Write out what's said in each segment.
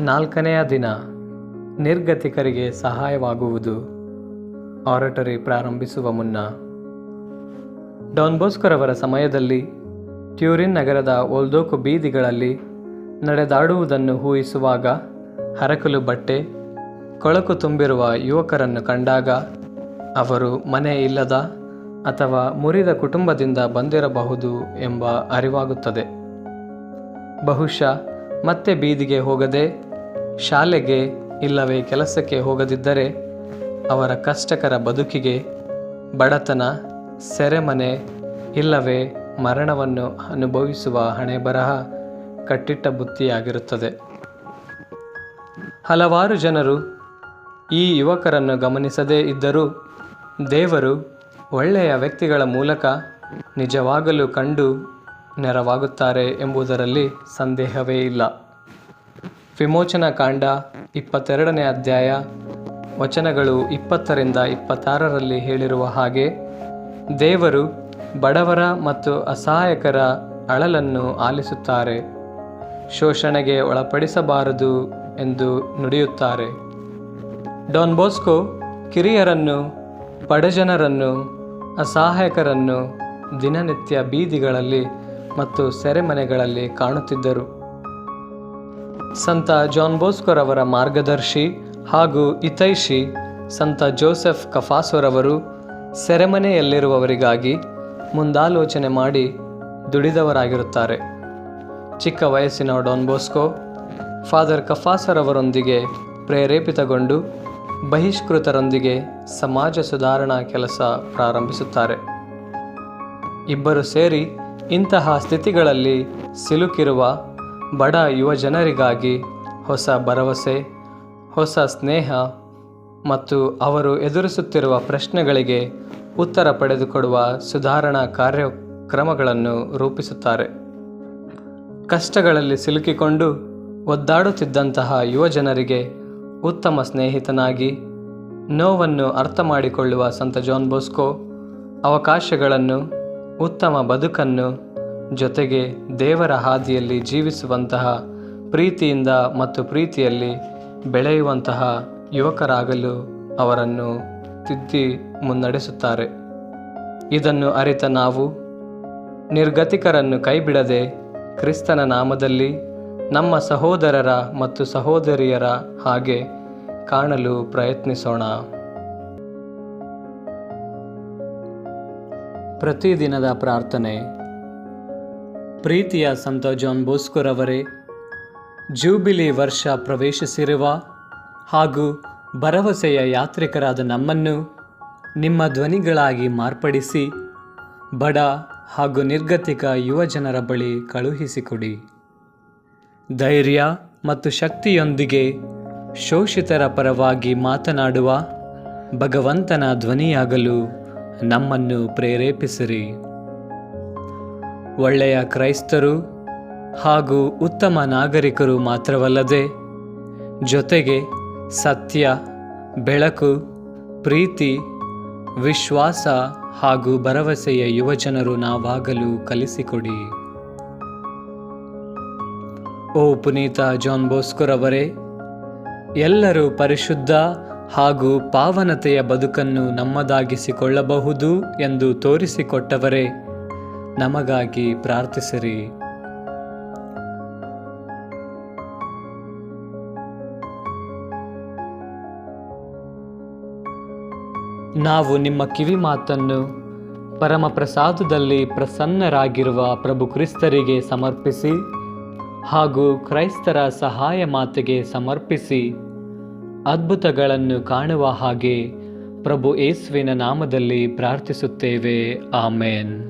ನಾಲ್ಕನೆಯ ದಿನ ನಿರ್ಗತಿಕರಿಗೆ ಸಹಾಯವಾಗುವುದು. ಆರಟರಿ ಪ್ರಾರಂಭಿಸುವ ಮುನ್ನ ಡಾನ್ ಬೋಸ್ಕರವರ ಸಮಯದಲ್ಲಿ ಟ್ಯೂರಿನ್ ನಗರದ ಒಲ್ದೋಕು ಬೀದಿಗಳಲ್ಲಿ ನಡೆದಾಡುವುದನ್ನು ಊಹಿಸುವಾಗ ಹರಕಲು ಬಟ್ಟೆ, ಕೊಳಕು ತುಂಬಿರುವ ಯುವಕರನ್ನು ಕಂಡಾಗ ಅವರು ಮನೆ ಇಲ್ಲದ ಅಥವಾ ಮುರಿದ ಕುಟುಂಬದಿಂದ ಬಂದಿರಬಹುದು ಎಂಬ ಅರಿವಾಗುತ್ತದೆ. ಬಹುಶಃ ಮತ್ತೆ ಬೀದಿಗೆ ಹೋಗದೆ ಶಾಲೆಗೆ ಇಲ್ಲವೇ ಕೆಲಸಕ್ಕೆ ಹೋಗದಿದ್ದರೆ ಅವರ ಕಷ್ಟಕರ ಬದುಕಿಗೆ ಬಡತನ, ಸೆರೆಮನೆ, ಇಲ್ಲವೇ ಮರಣವನ್ನು ಅನುಭವಿಸುವ ಹಣೆಬರಹ ಕಟ್ಟಿಟ್ಟ ಬುತ್ತಿಯಾಗಿರುತ್ತದೆ. ಹಲವಾರು ಜನರು ಈ ಯುವಕರನ್ನು ಗಮನಿಸದೇ ಇದ್ದರೂ ದೇವರು ಒಳ್ಳೆಯ ವ್ಯಕ್ತಿಗಳ ಮೂಲಕ ನಿಜವಾಗಲು ಕಂಡು ನೆರವಾಗುತ್ತಾರೆ ಎಂಬುದರಲ್ಲಿ ಸಂದೇಹವೇ ಇಲ್ಲ. ವಿಮೋಚನಾ ಕಾಂಡ ಇಪ್ಪತ್ತೆರಡನೇ ಅಧ್ಯಾಯ, ವಚನಗಳು ಇಪ್ಪತ್ತರಿಂದ ಇಪ್ಪತ್ತಾರರಲ್ಲಿ ಹೇಳಿರುವ ಹಾಗೆ, ದೇವರು ಬಡವರ ಮತ್ತು ಅಸಹಾಯಕರ ಅಳಲನ್ನು ಆಲಿಸುತ್ತಾರೆ, ಶೋಷಣೆಗೆ ಒಳಪಡಿಸಬಾರದು ಎಂದು ನುಡಿಯುತ್ತಾರೆ. ಡಾನ್ ಬೋಸ್ಕೋ ಕಿರಿಯರನ್ನು, ಬಡಜನರನ್ನು, ಅಸಹಾಯಕರನ್ನು ದಿನನಿತ್ಯ ಬೀದಿಗಳಲ್ಲಿ ಮತ್ತು ಸೆರೆಮನೆಗಳಲ್ಲಿ ಕಾಣುತ್ತಿದ್ದರು. ಸಂತ ಜಾನ್ ಬೋಸ್ಕೋರವರ ಮಾರ್ಗದರ್ಶಿ ಹಾಗೂ ಇತೈಷಿ ಸಂತ ಜೋಸೆಫ್ ಕಫಾಸೋರವರು ಸೆರೆಮನೆಯಲ್ಲಿರುವವರಿಗಾಗಿ ಮುಂದಾಲೋಚನೆ ಮಾಡಿ ದುಡಿದವರಾಗಿರುತ್ತಾರೆ. ಚಿಕ್ಕ ವಯಸ್ಸಿನ ಡಾನ್ ಬೋಸ್ಕೋ, ಫಾದರ್ ಕಫಾಸರವರೊಂದಿಗೆ ಪ್ರೇರೇಪಿತಗೊಂಡು ಬಹಿಷ್ಕೃತರೊಂದಿಗೆ ಸಮಾಜ ಸುಧಾರಣಾ ಕೆಲಸ ಪ್ರಾರಂಭಿಸುತ್ತಾರೆ. ಇಬ್ಬರು ಸೇರಿ ಇಂತಹ ಸ್ಥಿತಿಗಳಲ್ಲಿ ಸಿಲುಕಿರುವ ಬಡ ಯುವ ಜನರಿಗಾಗಿ ಹೊಸ ಭರವಸೆ, ಹೊಸ ಸ್ನೇಹ ಮತ್ತು ಅವರು ಎದುರಿಸುತ್ತಿರುವ ಪ್ರಶ್ನೆಗಳಿಗೆ ಉತ್ತರ ಪಡೆದುಕೊಡುವ ಸುಧಾರಣಾ ಕಾರ್ಯಕ್ರಮಗಳನ್ನು ರೂಪಿಸುತ್ತಾರೆ. ಕಷ್ಟಗಳಲ್ಲಿ ಸಿಲುಕಿಕೊಂಡು ಒದ್ದಾಡುತ್ತಿದ್ದಂತಹ ಯುವ ಜನರಿಗೆ ಉತ್ತಮ ಸ್ನೇಹಿತನಾಗಿ, ನೋವನ್ನು ಅರ್ಥ ಮಾಡಿಕೊಳ್ಳುವ ಸಂತ ಜಾನ್ ಬೋಸ್ಕೋ ಅವಕಾಶಗಳನ್ನು, ಉತ್ತಮ ಬದುಕನ್ನು ಜೊತೆಗೆ ದೇವರ ಹಾದಿಯಲ್ಲಿ ಜೀವಿಸುವಂತಹ ಪ್ರೀತಿಯಿಂದ ಮತ್ತು ಪ್ರೀತಿಯಲ್ಲಿ ಬೆಳೆಯುವಂತಹ ಯುವಕರಾಗಲು ಅವರನ್ನು ತಿದ್ದಿ ಮುನ್ನಡೆಸುತ್ತಾರೆ. ಇದನ್ನು ಅರಿತ ನಾವು, ನಿರ್ಗತಿಕರನ್ನು ಕೈಬಿಡದೆ ಕ್ರಿಸ್ತನ ನಾಮದಲ್ಲಿ ನಮ್ಮ ಸಹೋದರರ ಮತ್ತು ಸಹೋದರಿಯರ ಹಾಗೆ ಕಾಣಲು ಪ್ರಯತ್ನಿಸೋಣ. ಪ್ರತಿದಿನದ ಪ್ರಾರ್ಥನೆ. ಪ್ರೀತಿಯ ಸಂತ ಜಾನ್ ಬೋಸ್ಕೋರವರೇ ಜೂಬಿಲಿ ವರ್ಷ ಪ್ರವೇಶಿಸಿರುವ ಹಾಗೂ ಭರವಸೆಯ ಯಾತ್ರಿಕರಾದ ನಮ್ಮನ್ನು ನಿಮ್ಮ ಧ್ವನಿಗಳಾಗಿ ಮಾರ್ಪಡಿಸಿ ಬಡ ಹಾಗೂ ನಿರ್ಗತಿಕ ಯುವಜನರ ಬಳಿ ಕಳುಹಿಸಿಕೊಡಿ. ಧೈರ್ಯ ಮತ್ತು ಶಕ್ತಿಯೊಂದಿಗೆ ಶೋಷಿತರ ಪರವಾಗಿ ಮಾತನಾಡುವ ಭಗವಂತನ ಧ್ವನಿಯಾಗಲು ನಮ್ಮನ್ನು ಪ್ರೇರೇಪಿಸಿರಿ. ಒಳ್ಳೆಯ ಕ್ರೈಸ್ತರು ಹಾಗೂ ಉತ್ತಮ ನಾಗರಿಕರು ಮಾತ್ರವಲ್ಲದೆ ಜೊತೆಗೆ ಸತ್ಯ, ಬೆಳಕು, ಪ್ರೀತಿ, ವಿಶ್ವಾಸ ಹಾಗೂ ಭರವಸೆಯ ಯುವಜನರು ನಾವಾಗಲು ಕಲಿಸಿಕೊಡಿ. ಓ ಪುನೀತ ಜಾನ್ ಬೋಸ್ಕುರವರೇ ಎಲ್ಲರೂ ಪರಿಶುದ್ಧ ಹಾಗೂ ಪಾವನತೆಯ ಬದುಕನ್ನು ನಮ್ಮದಾಗಿಸಿಕೊಳ್ಳಬಹುದು ಎಂದು ತೋರಿಸಿಕೊಟ್ಟವರೇ ನಮಗಾಗಿ ಪ್ರಾರ್ಥಿಸಿರಿ. ನಾವು ನಿಮ್ಮ ಕಿವಿ ಮಾತನ್ನು ಪರಮ ಪ್ರಸಾದದಲ್ಲಿ ಪ್ರಸನ್ನರಾಗಿರುವ ಪ್ರಭು ಕ್ರಿಸ್ತರಿಗೆ ಸಮರ್ಪಿಸಿ ಹಾಗೂ ಕ್ರೈಸ್ತರ ಸಹಾಯ ಮಾತೆಗೆ ಸಮರ್ಪಿಸಿ ಅದ್ಭುತಗಳನ್ನು ಕಾಣುವ ಹಾಗೆ ಪ್ರಭು ಏಸುವಿನ ನಾಮದಲ್ಲಿ ಪ್ರಾರ್ಥಿಸುತ್ತೇವೆ. ಆಮೇನ್.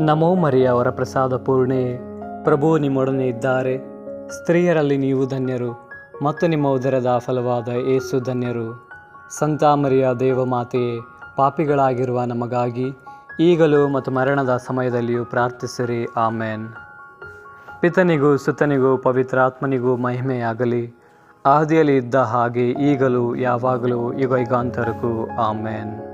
ನಮೋ ಮರಿಯ, ಅವರ ಪ್ರಸಾದ ಪೂರ್ಣೆ. ಪ್ರಭು ನಿಮ್ಮೊಡನೆ ಇದ್ದಾರೆ. ಸ್ತ್ರೀಯರಲ್ಲಿ ನೀವು ಧನ್ಯರು, ಮತ್ತು ನಿಮ್ಮ ಉದರದ ಫಲವಾದ ಏಸು ಧನ್ಯರು. ಸಂತಾಮರಿಯ ದೇವಮಾತೆಯೇ ಪಾಪಿಗಳಾಗಿರುವ ನಮಗಾಗಿ ಈಗಲೂ ಮತ್ತು ಮರಣದ ಸಮಯದಲ್ಲಿಯೂ ಪ್ರಾರ್ಥಿಸಿರಿ, ಆಮೇನ್. ಪಿತನಿಗೂ, ಸುತನಿಗೂ ಪವಿತ್ರಾತ್ಮನಿಗೂ ಮಹಿಮೆಯಾಗಲಿ. ಆದಿಯಲ್ಲಿ ಇದ್ದ ಹಾಗೆ ಈಗಲೂ, ಯಾವಾಗಲೂ ಯುಗ ಯುಗಾಂತರಕ್ಕೂ ಆಮೇನ್.